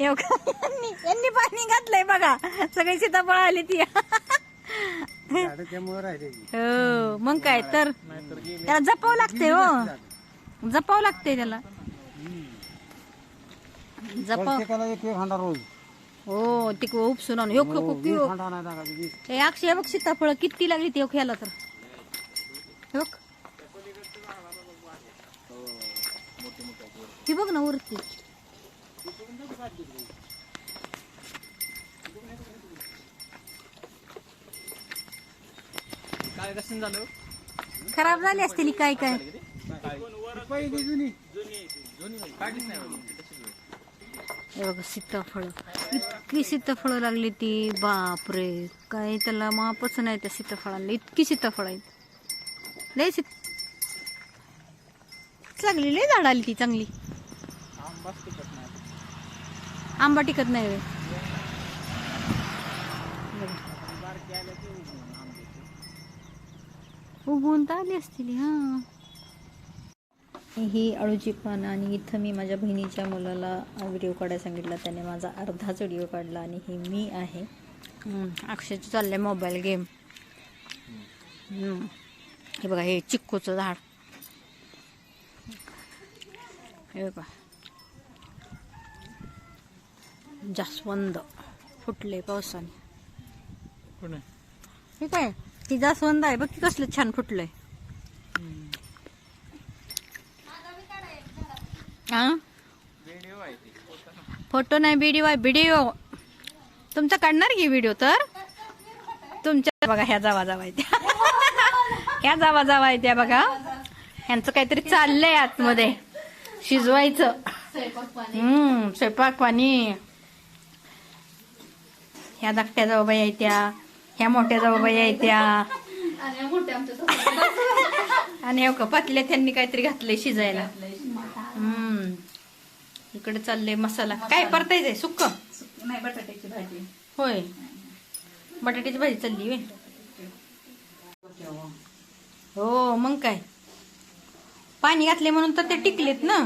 यांनी पाणी घातलंय बघा. सगळी सीताफळ आली ती. हो मग काय तर त्याला जपावं लागते हो. जपावं लागते त्याला. जपाव. रोज. हो उपसून वीस. हे अक्षय बघ सीताफळ किती लागली ती ख्याला तर. हे बघ. ही बघ ना वरती. काय कसं झालं? खराब झाली असतील काय काय? पहिली जुनी. काढलीच नाही हे बघा सीताफळ. इतकी सीताफळ लागली ती. बापरे. काय त्याला मापच नाही त्या सीताफळांना. इतकी सीताफळ आहेत. लय सीत चांगली लय झाड आली ती चांगली. आंबाच टिकत नाही. आंबा टिकत नाही उगवून तर आली असतील हा. ही अळूची पानं आणि इथं मी माझ्या बहिणीच्या मुलाला व्हिडिओ काढायला सांगितला. त्याने माझा अर्धाच व्हिडिओ काढला आणि ही मी आहे. हम्म, अक्षयचं चाललंय मोबाईल गेम हम्म. हे बघा हे चिक्कूचं झाड. हे बघा. जास्वंद फुटले पावसाने. पुणे हे काय? ती जास्वंद आहे. बघ की कसलं छान फुटलंय. हा आहे फोटो नाही व्हिडिओ आहे. व्हिडिओ तुमचा काढणार की व्हिडिओ तर? तुमच्या बघा ह्या जावा जावा आहे त्या. ह्या जावा जावा आहे त्या बघा. ह्यांचं काहीतरी चाललंय आतमध्ये. शिजवायचं. हम्म स्वयंपाक पाणी. ह्या धाकट्या जाऊबाई आहे त्या ह्या मोठ्या जाऊबाई आहे त्या. आणि हो का पातल्या त्यांनी काहीतरी घातलंय शिजायला. हम्म. इकडे चाललंय मसाला. काय परतायचंय सुक्क? नाही बटाट्याची भाजी. होय. बटाट्याची भाजी चालली होय. हो मग काय? पाणी घातले म्हणून तर ते टिकलेत ना.